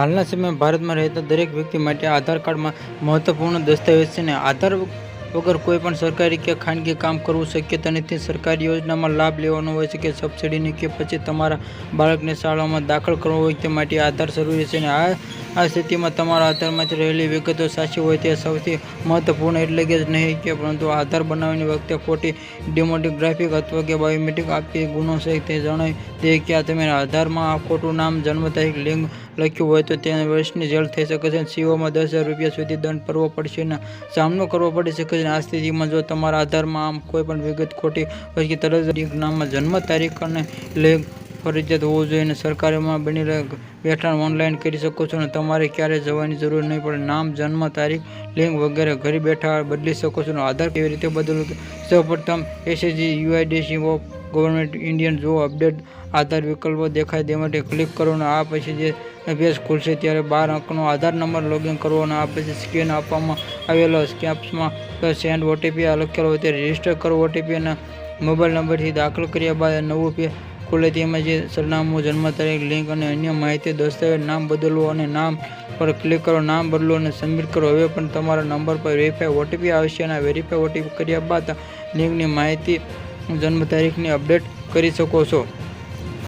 હાલના સમયમાં ભારતમાં રહેતા દરેક વ્યક્તિ માટે આધાર કાર્ડમાં મહત્વપૂર્ણ દસ્તાવેજ છે ને આધાર વગર કોઈ પણ સરકારી કે ખાનગી કામ કરવું શક્યતા નથી. સરકારી યોજનામાં લાભ લેવાનો હોય છે કે સબસિડીની કે પછી તમારા બાળકને શાળામાં દાખલ કરવો હોય તે માટે આધાર જરૂરી છે અને આ આ સ્થિતિમાં તમારા આધારમાંથી રહેલી વિગતો સાચી હોય તે સૌથી મહત્વપૂર્ણ એટલે કે નહીં કે પરંતુ આધાર બનાવવાની વખતે ખોટી ડેમોગ્રાફિક અથવા કે બાયોમેટ્રિક આપી ગુનો છે તે જણાવી દે કે આ તમે આધારમાં આ ખોટું નામ, જન્મ તારીખ, લિંગ લખ્યું હોય તો તેને વર્ષની જેલ થઈ શકે છે સીઓમાં દસ હજાર રૂપિયા સુધી દંડ ભરવો પડશે સામનો કરવો પડી શકે છે આ જો તમારા આધારમાં આમ કોઈ પણ વિગત ખોટી હોય કે તરત જ નામમાં જન્મ તારીખ અને લેખ ફરજિયાત હોવું જોઈએ અને સરકારીમાં બની રહે બેઠાણ ઓનલાઈન કરી શકો છો અને તમારે ક્યારે જવાની જરૂર નહીં પડે. નામ, જન્મ તારીખ લિંક વગેરે ઘરે બેઠા બદલી શકો છો અને આધાર કેવી રીતે બદલવું? સૌપ્રથમ SSG UIDC of government Indian જો અપડેટ આધાર વિકલ્પો દેખાય તે માટે ક્લિક કરો અને આ પછી જે અભ્યાસ ખુલશે ત્યારે બાર અંકનો આધાર નંબર લોગિન કરવો અને આ પછી સ્કેન આપવામાં આવેલો સ્કેપ્સમાં સેન્ડ ઓટીપી આ લખેલો હોય તે રજિસ્ટર કરો. ઓટીપી અને મોબાઈલ નંબરથી દાખલ કર્યા બાદ નવું પે ખુલે તેમાં જે સરનામું, જન્મ તારીખ લિંક અને અન્ય માહિતી, દસ્તાવેજ, નામ બદલવું અને નામ પર ક્લિક કરો. નામ બદલો અને સબમિટ કરો. હવે પણ તમારા નંબર પર વેરીફાઈ ઓટીપી આવશે અને વેરીફાઈ ઓટીપી કર્યા બાદ લિંકની માહિતી જન્મ તારીખની અપડેટ કરી શકો છો.